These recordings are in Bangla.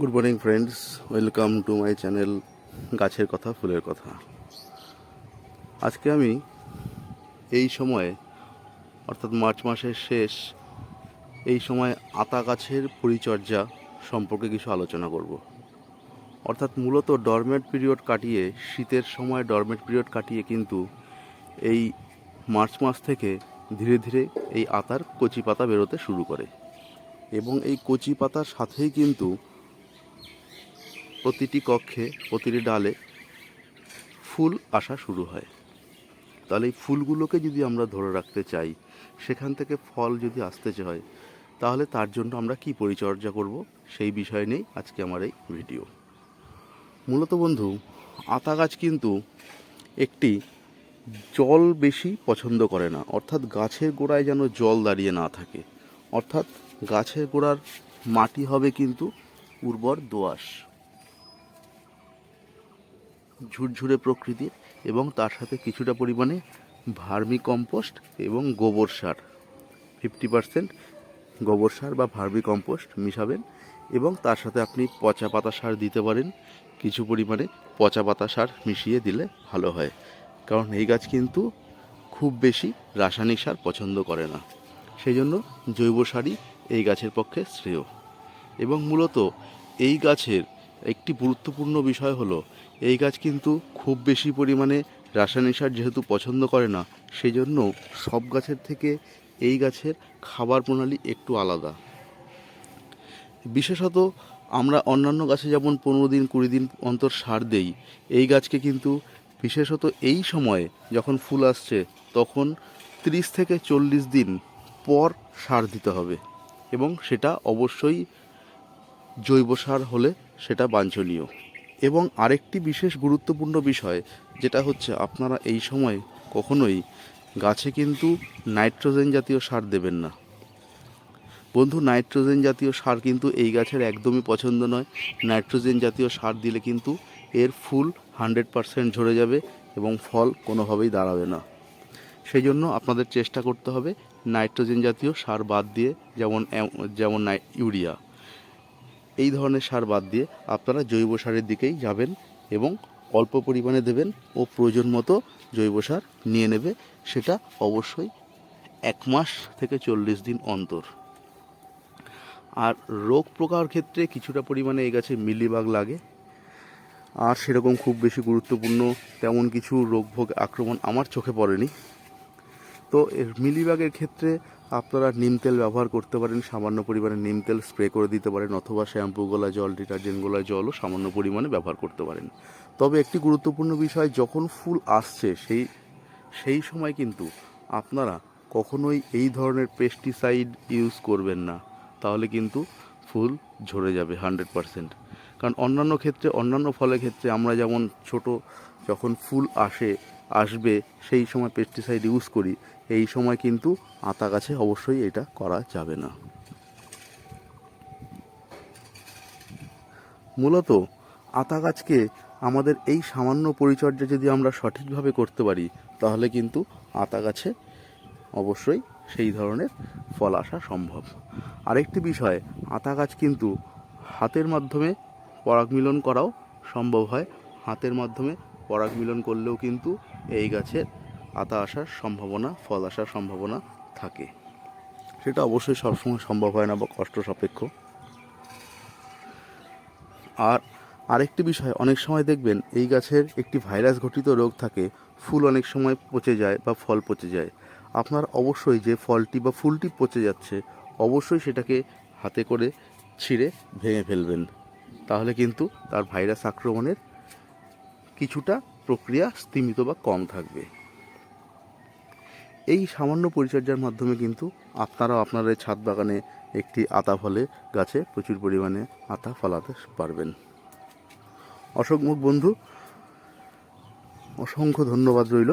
Good morning friends welcome to my channel গাছের কথা, ফুলের কথা. আজকে আমি এই সময়ে, অর্থাৎ মার্চ মাসের শেষ, এই সময় আতা গাছের পরিচর্যা সম্পর্কে কিছু আলোচনা করব। অর্থাৎ মূলত ডরমেট পিরিয়ড কাটিয়ে, শীতের সময় ডরমেট পিরিয়ড কাটিয়ে কিন্তু এই মার্চ মাস থেকে ধীরে ধীরে এই আতার কচি পাতা বেরোতে শুরু করে। এবং এই কচি পাতার সাথেই কিন্তু প্রতিটি কক্ষে, প্রতিটি ডালে ফুল আসা শুরু হয়। তাহলে এই ফুলগুলোকে যদি আমরা ধরে রাখতে চাই, সেখান থেকে ফল যদি আসতে চায়, তাহলে তার জন্য আমরা কি পরিচর্যা করব? সেই বিষয় নিয়েই আজকে আমার এই ভিডিও। মূলত বন্ধু, আতা গাছ কিন্তু একটি জল বেশি পছন্দ করে না। অর্থাৎ গাছের গোড়ায় যেন জল দাঁড়িয়ে না থাকে। অর্থাৎ গাছের গোড়ার মাটি হবে কিন্তু উর্বর দোআঁশ। ঝুরঝুরে প্রকৃতির এবং তার সাথে কিছুটা পরিমাণে ভার্মি কম্পোস্ট এবং গোবর সার। ফিফটি পার্সেন্ট গোবর সার বা ভার্মি কম্পোস্ট মিশাবেন এবং তার সাথে আপনি পচা পাতা সার দিতে পারেন। কিছু পরিমাণে পচা পাতা সার মিশিয়ে দিলে ভালো হয়। কারণ এই গাছ কিন্তু খুব বেশি রাসায়নিক সার পছন্দ করে না। সেই জন্য জৈব সারই এই গাছের পক্ষে শ্রেয়। এবং মূলত এই গাছের একটি গুরুত্বপূর্ণ বিষয় হলো, এই গাছ কিন্তু খুব বেশি পরিমাণে রাসায়নিক সার যেহেতু পছন্দ করে না সেই জন্য সব গাছের থেকে এই গাছের খাবার প্রণালী একটু আলাদা। বিশেষত আমরা অন্যান্য গাছে যেমন পনেরো দিন, কুড়ি দিন অন্তর সার দেই, এই গাছকে কিন্তু বিশেষত এই সময়ে যখন ফুল আসছে, তখন ত্রিশ থেকে চল্লিশ দিন পর সার দিতে হবে এবং সেটা অবশ্যই জৈব সার হলে সেটা বাঞ্ছনীয়। এবং আরেকটি বিশেষ গুরুত্বপূর্ণ বিষয়, যেটা হচ্ছে আপনারা এই সময় কখনোই গাছে কিন্তু নাইট্রোজেন জাতীয় সার দেবেন না। বন্ধু, নাইট্রোজেন জাতীয় সার কিন্তু এই গাছের একদমই পছন্দ নয়। নাইট্রোজেন জাতীয় সার দিলে কিন্তু এর ফুল হান্ড্রেড পারসেন্ট ঝরে যাবে এবং ফল কোনোভাবেই দাঁড়াবে না। সেই জন্য আপনাদের চেষ্টা করতে হবে নাইট্রোজেন জাতীয় সার বাদ দিয়ে যেমন যেমন ইউরিয়া। এই ধরনের সার বাদ দিয়ে আপনারা জৈব সারের দিকেই যাবেন এবং অল্প পরিমাণে দেবেন ও প্রয়োজন মতো জৈব সার নিয়ে নেবে, সেটা অবশ্যই এক মাস থেকে চল্লিশ দিন অন্তর। আর রোগ প্রকার ক্ষেত্রে কিছুটা পরিমাণে এই গাছে মিলিবাগ লাগে। আর সেরকম খুব বেশি গুরুত্বপূর্ণ তেমন কিছু রোগ ভোগ আক্রমণ আমার চোখে পড়েনি। তো মিলিবাগের ক্ষেত্রে আপনারা নিম তেল ব্যবহার করতে পারেন, সামান্য পরিমাণে নিম তেল স্প্রে করে দিতে পারেন, অথবা শ্যাম্পু গোলা জল, ডিটারজেন্ট গোলা জলও সামান্য পরিমাণে ব্যবহার করতে পারেন। তবে একটি গুরুত্বপূর্ণ বিষয়, যখন ফুল আসছে, সেই সেই সময় কিন্তু আপনারা কখনোই এই ধরনের পেস্টিসাইড ইউজ করবেন না। তাহলে কিন্তু ফুল ঝরে যাবে হান্ড্রেড পারসেন্ট কারণ অন্যান্য ক্ষেত্রে, অন্যান্য ফলের ক্ষেত্রে আমরা যেমন ছোট, যখন ফুল আসে আসবে, সেই সময় পেস্টিসাইড ইউজ করি। এই সময় কিন্তু আতা গাছে অবশ্যই এটা করা যাবে না। মূলত আতা গাছকে আমাদের এই সামান্য পরিচর্যা যদি আমরা সঠিকভাবে করতে পারি, তাহলে কিন্তু আতা গাছে অবশ্যই সেই ধরনের ফল আসা সম্ভব। আরেকটি বিষয়, আতা গাছ কিন্তু হাতের মাধ্যমে পরাগ মিলন করাও সম্ভব হয়। হাতের মাধ্যমে পরাগ মিলন করলেও কিন্তু এই গাছের আতা আসার সম্ভাবনা, ফল আসার সম্ভাবনা থাকে। সেটা অবশ্যই সবসময় সম্ভব হয় না বা কষ্ট সাপেক্ষ। আর আরেকটি বিষয়, অনেক সময় দেখবেন এই গাছের একটি ভাইরাস ঘটিত রোগ থাকে, ফুল অনেক সময় পচে যায় বা ফল পচে যায়। আপনার অবশ্যই যে ফলটি বা ফুলটি পচে যাচ্ছে, অবশ্যই সেটাকে হাতে করে ছিঁড়ে ভেঙে ফেলবেন। তাহলে কিন্তু তার ভাইরাস আক্রমণের কিছুটা প্রক্রিয়া স্তীমিত বা কম থাকবে। এই সামান্য পরিচর্যার মাধ্যমে কিন্তু আপনারাও আপনার এই ছাদ বাগানে একটি আতা ফলে গাছে প্রচুর পরিমাণে আতা ফলাতে পারবেন। অসংখ্য বন্ধু, অসংখ্য ধন্যবাদ রইল।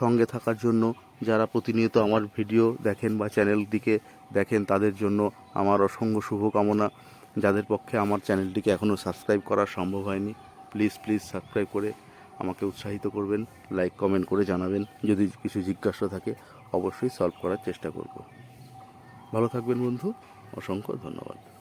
সঙ্গে থাকার জন্য যারা প্রতিনিয়ত আমার ভিডিও দেখেন বা চ্যানেলটিকে দেখেন, তাদের জন্য আমার অসংখ্য শুভকামনা। যাদের পক্ষে আমার চ্যানেলটিকে এখনও সাবস্ক্রাইব করা সম্ভব হয়নি, প্লিজ প্লিজ সাবস্ক্রাইব করে আমাকে উৎসাহিত করবেন লাইক কমেন্ট করে জানাবেন। যদি কিছু জিজ্ঞাসা থাকে, অবশ্যই সলভ করার চেষ্টা করব। ভালো থাকবেন বন্ধু, অসংখ্য ধন্যবাদ।